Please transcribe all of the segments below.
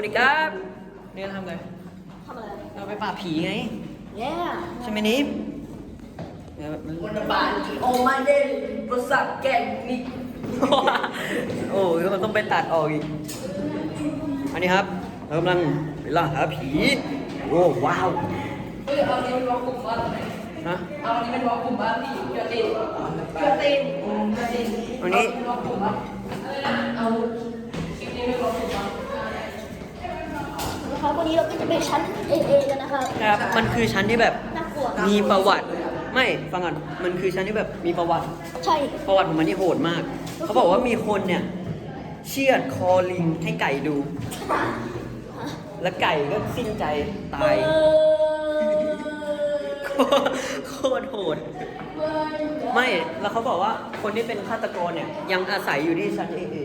วัสดีครับนี่เราทำอะไรทำอะไรเราไปปราบผีไงแย่ใช่ไหมนิฟเดี๋ยวมัน วันบานที่โอมาเดนภาษาแก่งนี่โอ้ยมันต้องไปตัดออกอีก อันนี้ครับเรากำลังไปล่าหาผี โอ้ว้าวเฮ้ยเอาอันนี้เป็นวอลกลุ่มบ้านไหนนะ เอาอันนี้เป็นวอลกลุ่มบ้านพี่เกือตีนเกือตีนเกือตีนอันนี้เป็นวอลกลุ่มบ้าน ชั้น A A กันนะครับครับ มันคือชั้นที่แบบน่ากลัวมีประวัติ ไม่ฟังก่อนมันคือชั้นที่แบบมีประวัติ ใช่ประวัติของมันที่โหดมาก เขาบอกว่ามีคนเนี่ยเชือดคอลิงให้ไก่ดู แล้วไก่ก็สิ้นใจตายเออโคตรโหด ไม่ แล้วเขาบอกว่าคนที่เป็นฆาตกรเนี่ย ยังอาศัยอยู่ที่ชั้นเอเอ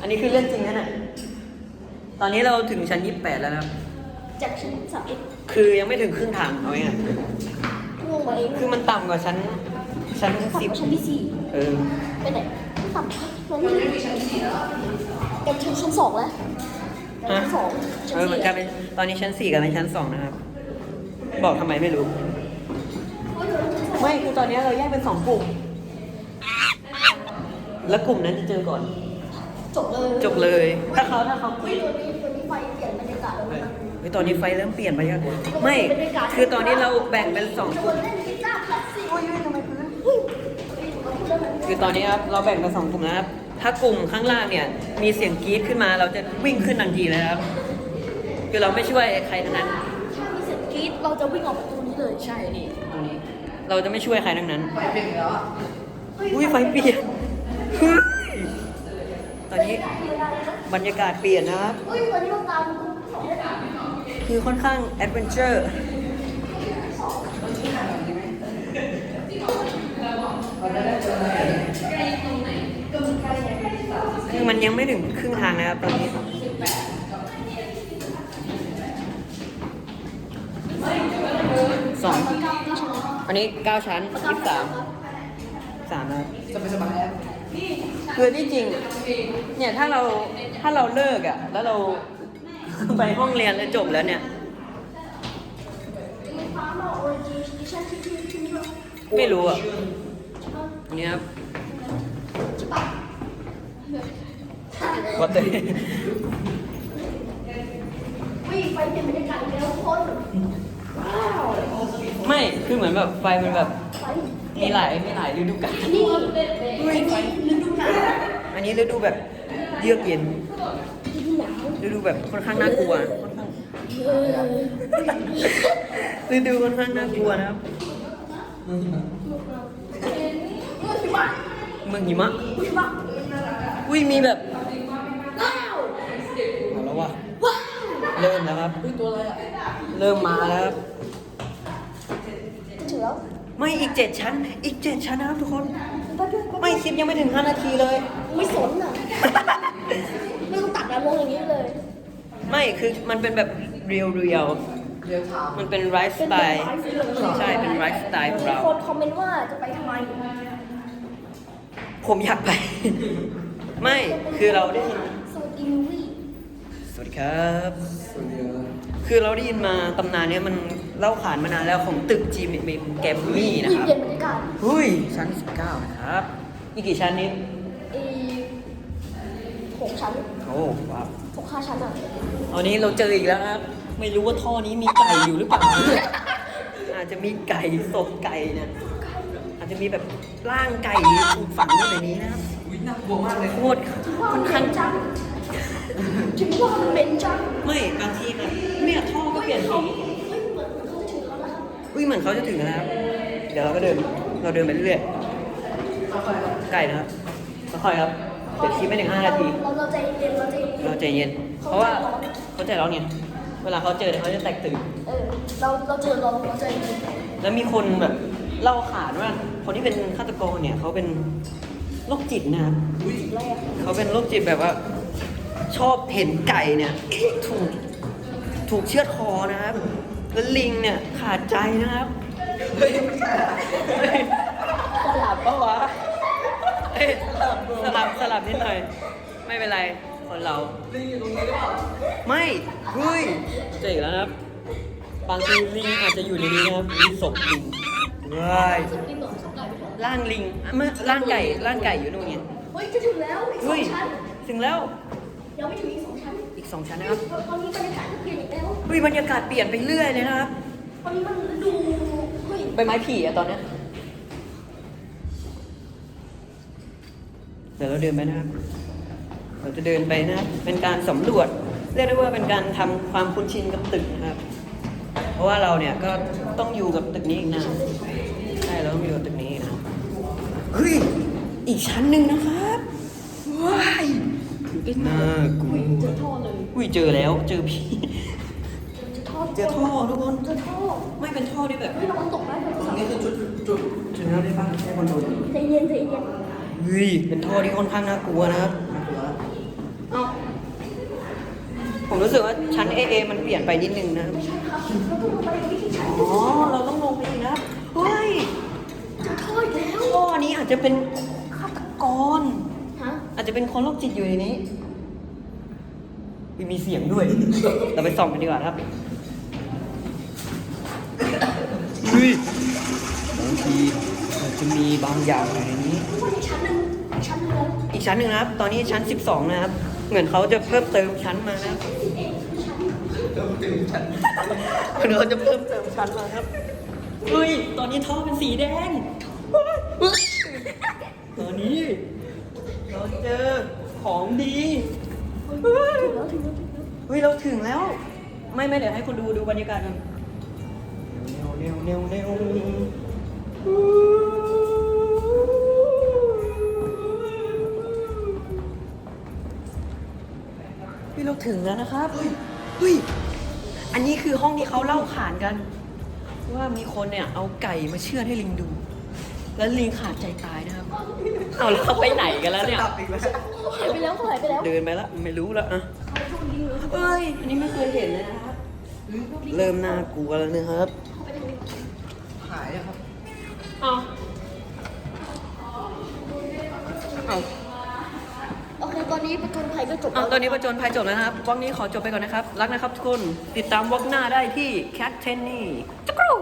อันนี้คือเรื่องจริงนะเนี่ย ตอนนี้เราถึงชั้น28แล้วนะครับ จากชั้นสามเอ็ดคือยังไม่ถึงครึ่งทางเอาไงายลงมาเองๆคือมันต่ำกว่าชั้น ชั้นต่ำสิบกว่าชั้นที่สี่เออ ไปไหนต่ำเราไม่มีชั้นสี่แล้วเต็มชั้นชั้นสองแล้วชั้นสองชั้นเออสี่มันกลายเป็นตอนนี้ชั้นสี่กับเป็นชั้นสองนะครับ บอกทำไมไม่รู้ ไม่คือตอนนี้เราแยกเป็นสองกลุ่ม แล้วกลุ่มนั้นจะเจอก่อน จบเลยจบเลย ถ้าเขาถ้าเขาเฮ้ยตัวนี้ตัวนี้ไฟเปลี่ยนบรรยากาศแล้วนะเฮ้ยตอนนี้ไฟเริ่มเปลี่ยนไปยังไม่ คือตอนนี้เราแบ่งเป็นสองกลุ่มเล่นกีตาร์คลาสสิกโอ้ยทำไมพื้นเฮ้ยคือตอนนี้ครับเราแบ่งเป็นสองกลุ่มนะครับ ถ้ากลุ่มข้างล่างเนี่ย มีเสียงกรี๊ดขึ้นมาเราจะวิ่งขึ้นทันทีเลยครับ คือเราไม่ช่วยใครทั้งนั้น ถ้ามีเสียงกรี๊ดเราจะวิ่งออกประตูนี้เลยใช่นี่ตรงนี้ เราจะไม่ช่วยใครทั้งนั้น ไฟเปลี่ยนแล้วอะอุ้ยไฟเปลี่ยนเฮ้ย ตอนนี้บรรยากาศเปลี่ยนนะครับ คือค่อนข้างแอดเวนเจอร์คือมันยังไม่ถึงครึ่งทางนะครับตอนนี้สองอันนี้เก้าชั้นยี่สิบสามสามนะครับสบายสบายแล้ว คือที่จริงอะเนี่ยถ้าเราถ้าเราเลิกอะ แล้วเราไปห้องเรียนแล้วจบแล้วเนี่ยไม่รู้อะอันนี้ครับวัดเตวิ่งไปเปลี่ยนบรรยากาศอีกแล้วทุกคนว้าวไม่ คือเหมือนแบบไฟมันแบบไฟ มีหลายมีหลายฤดูกาลนี่ไฟฤดูหนาวอันนี้ฤดูแบบเยือกเย็นฤดูหนาวฤดูแบบค่อนข้างน่ากลัวค่อนข้างเออฤดูค่อนข้างน่ากลัวนะครับเมื่อที่บ้านเมืองหิมะเมื่อที่บ้านอุ้ยมีแบบว้าวเอาแล้วว่ะว้าวเริ่มแล้วครับอุ้ยตัวอะไรอะเริ่มมาแล้วครับถึงแล้ว ไม่อีกเจ็ดชั้น อีกเจ็ดชั้นนะครับทุกคนแป๊บเดียวไม่คลิปยังไม่ถึง5นาทีเลย ไม่สนอะ ไม่ต้องตัดแล้วลงอย่างนี้เลย ไม่คือมันเป็นแบบเรียวเรียวเรียวถามมันเป็นไลฟ์สไตล์ใช่เป็นไลฟ์สไตล์ของเรามีคนคอมเมนต์ว่าจะไปทำไม ผมอยากไป ไม่คือเราได้ยินสวัสดีมูวี่สวัสดีครับ คือเราได้ยินมาตำนานเนี้ยมัน เล่าขานมานานแล้วของตึกจีมเมแกมมี่นะมีครับเปลี่ยนบรรยากาศเฮ้ยชั้น 19 นะครับนี่กี่ชั้นนี้อีหกชั้นโอ้ว้าวหกห้าชั้นอะตอนนี้เราเจออีกแล้วนะครับ ไม่รู้ว่าท่อนี้มีไก่อยู่หรือเปล่า อาจจะมีไก่ศพไก่เนี่ยอาจจะมีแบบร่างไก่ถูกฝังอยู่ในนี้นะครับอุ้ยน่ากลัวมากเลยโคตร ถึงว่าค่มัอนนเป็ข้างนจังถึงว่ามันเป็นจังไม่บางที อุ้ยเหมือนเขาจะถึงแล้วนะครับ เดี๋ยวเราก็เดิน เราเดินไปเรื่อยๆไก่นะครับค่อยๆครับ เดี๋ยวคลิปไม่ถึง5นาทีเราเราใจเย็นเราใจเย็นเราใจเย็น เพราะว่าเขาใจร้อนไงเวลาเขาเจอเนี่ยเขาจะแตกตื่น เออ เราเราเจอเราเราใจเย็นแล้วมีคนแบบเล่าขานว่าคนที่เป็นฆาตกรเนี่ยเขาเป็นโรคจิตนะครับอะไรอะเขาเป็นโรคจิตแบบว่า ชอบเห็นไก่เนี่ย ถูกถูกเชือดคอนะครับ แล้วลิงเนี่ยขาดใจนะครับเฮ้ยไม่ใช่อะเฮ้ยสลับปะวะเอ้ยสลับสลับนิดหน่อยไม่ไม่เป็นไร คนเรา ลิงอยู่ตรงนี้หรือเปล่าไม่เฮ้ยเจ๋งแล้วนะครับ บางทีลิงอาจจะอยู่ในนี้นะครับมีศพลิงว้ายกินหนมสองไก่ไปก่อนร่างลิงอะไม่ร่างไก่ร่างไก่อยู่นู่นเนี่ยเฮ้ยจะถึงแล้วอีกสอเฮ้ยงชั้นถึงแล้ว ยังไม่ถึงอีกสองชั้นอีก สองชั้นนะครับตอนนี้บรรยากาศก็เปลี่ยนอีกแล้วเฮ้ยบรรยากาศเปลี่ยนไปเรื่อยเลยนะครับตอนนี้มันดูเฮ้ยใบไม้ผลิอะตอนเนี้ยเดี๋ยวเราเดินไปนะครับ เราจะเดินไปนะครับเป็นการสำรวจ เรียกได้ว่าเป็นการทำความคุ้นชินกับตึกนะครับ เพราะว่าเราเนี่ยก็ต้องอยู่กับตึกนี้อีกนานใช่เราต้องอยู่กับตึกนี้อีกนานเฮ้ยอีกชั้นหนึ่งนะครับว้ายน่ากลัวเจอท่อเล ยอุ้ยเจอแล้ว เจอพี่เจอท่อเจอท่อทุกคนเจอท่อไม่เป็นท่อที่แบบเฮ้ยระวังตกนะเดี๋ยวตรงนี้คือจุดจุดเจอแล้วได้ป่ะใช่คนโดนใจเย็นใจเย็นเฮ้ยเป็นท่อที่ค่อนข้างน่ากลัวนะครับเอ้าผมรู้สึกว่าชั้น AA มันเปลี่ยนไปนิดนึงนะครับใช่ครับเราต้องลงไปวิธีชั้นอ๋อเราต้องลงไปอีกนะครับเฮ้ยเจอท่ออีกแล้วท่อนี้อาจจะเป็นฆาตกรฮะอาจจะเป็นคนโรคจิตอยู่ในนี้ มีมีเสียงด้วย เราไปส่องกันดีกว่าครับเฮ้ยบางทีอาจจะมีบางอย่างอยู่ในนี้ ทุกคนอีกชั้นหนึ่งอีกชั้นหนึ่งแล้วอีกชั้นหนึ่งนะครับ ตอนนี้ชั้น 12 นะครับ เหมือนเขาจะเพิ่มเติมชั้นมานะครับสิบเอ็ดคือชั้นเติมตึงฉันเหมือนเขาจะเพิ่มเติมชั้นมาครับเฮ้ย ตอนนี้ท่อเป็นสีแดงตอนนี้ เราเจอของดี ถึงแล้วถึงแล้วถึงแล้ว เฮ้ยเราถึงแล้ว ไม่ไม่เดี๋ยวให้คุณดูดูบรรยากาศกันเร็วเร็วเร็วเร็วเฮ้ยเราถึงแล้วนะครับเฮ้ยอันนี้คือห้องที่เขาเล่าขานกัน ว่ามีคนเนี่ยเอาไก่มาเชื่อดให้ลิงดู แล้วลิงขาดใจตายนะครับเอาแล้วเขาไปไหนกันแล้วเนี่ยตับอีกแล้วหายไปแล้วเขาหายไปแล้ว เดินไปแล้วไม่รู้แล้วอะ เขาโชคดีเลยเอ้ย อันนี้ไม่เคยเห็นเลยนะครับ เริ่มน่ากลัวแล้วนะครับเขาไปทางนี้หายอะครับ เอาเอาโอเค ตอนนี้ประจนภัยก็จบเอาแล้วตอนนี้ประจนภัยจบแล้วนะครับวอกนี้ขอจบไปก่อนนะครับ รักนะครับทุกคน ติดตามวอกหน้าได้ที่ Cat Tenny จุกรู